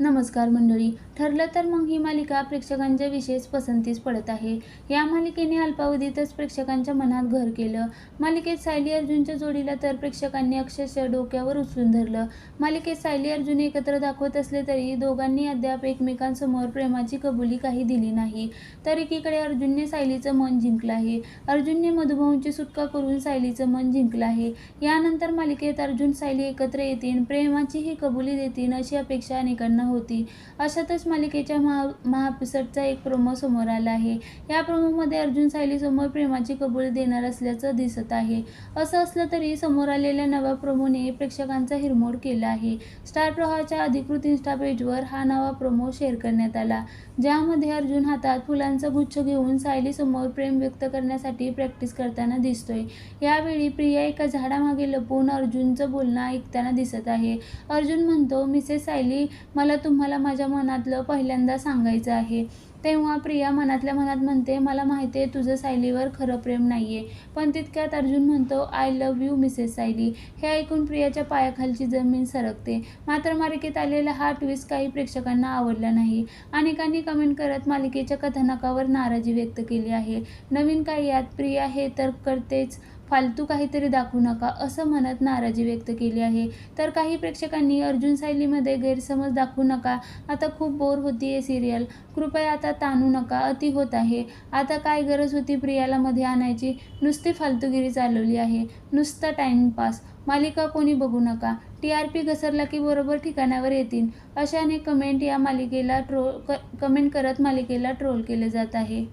नमस्कार मंडळी. ठरलं तर मग ही मालिका प्रेक्षकांच्या विशेष पसंतीस पडत आहे. या मालिकेने अल्पावधीतच प्रेक्षकांच्या मनात घर केलं. मालिकेत सायली अर्जुनच्या जोडीला तर प्रेक्षकांनी अक्षरशः डोक्यावर उचलून धरलं. मालिकेत सायली अर्जुन एकत्र दाखवत असले तरी दोघांनी अद्याप एकमेकांसमोर प्रेमाची कबुली काही दिली नाही. तर एकीकडे अर्जुनने सायलीचं मन जिंकलं आहे. अर्जुनने मधुभाऊंची सुटका करून सायलीचं मन जिंकलं आहे. यानंतर मालिकेत अर्जुन सायली एकत्र येतील. प्रेमाची ही कबुली देतील अशी अपेक्षा अनेकांना होती. अशातच मालिकेच्या महा महापिसटचा एक प्रोमो समोर आला आहे. या प्रोमोमध्ये अर्जुन सायलीसमोर प्रेमाची कबुली देणार असल्याचं दिसत आहे. असं असलं तरी समोर आलेल्या नव्या प्रोमोने प्रेक्षकांचा हिरमोड केला आहे. स्टार प्रवाहाच्या अधिकृत इन्स्टा पेजवर हा नवा प्रोमो शेअर करण्यात आला. ज्यामध्ये अर्जुन हातात फुलांचा गुच्छ घेऊन सायलीसमोर प्रेम व्यक्त करण्यासाठी प्रॅक्टिस करताना दिसतोय. यावेळी प्रिया एका झाडामागे लपून अर्जुनचं बोलणं ऐकताना दिसत आहे. अर्जुन म्हणतो मिसेस सायली मला तुम्हाला माझ्या मनातलं पहिल्यांदा सांगायचं आहे. तेव्हा प्रिया मनातल्या मनात म्हणते मला माहिती आहे तुझं सायलीवर खरं प्रेम नाही आहे पण तितक्यात अर्जुन म्हणतो I love you Mrs Sayali हे ऐकून प्रियाच्या पायाखालची जमीन सरकते. मात्र मालिकेत आलेला हा ट्विस्ट काही प्रेक्षकांना आवडला नाही. अनेकांनी कमेंट करत मालिकेच्या कथानकावर नाराजी व्यक्त केली आहे. नवीन काय यात प्रिया हे तर करतेच. फालतू काहीतरी दाखवू नका असं म्हणत नाराजी व्यक्त केली आहे. तर काही प्रेक्षकांनी अर्जुन सायलीमध्ये गैरसमज दाखवू नका. आता खूप बोर होती आहे सिरियल कृपया आता ताणू नका अति होत आहे. आता काय गरज होती प्रियाला मध्ये आणायची? नुसती फालतूगिरी चालवली आहे. नुसता टाइमपास मालिका कोणी बघू नका. टी आर पी घसरला की बरोबर ठिकाणावर येतील. अशाने कमेंट या मालिकेला ट्रोल क कमेंट करत मालिकेला ट्रोल केले जात आहे.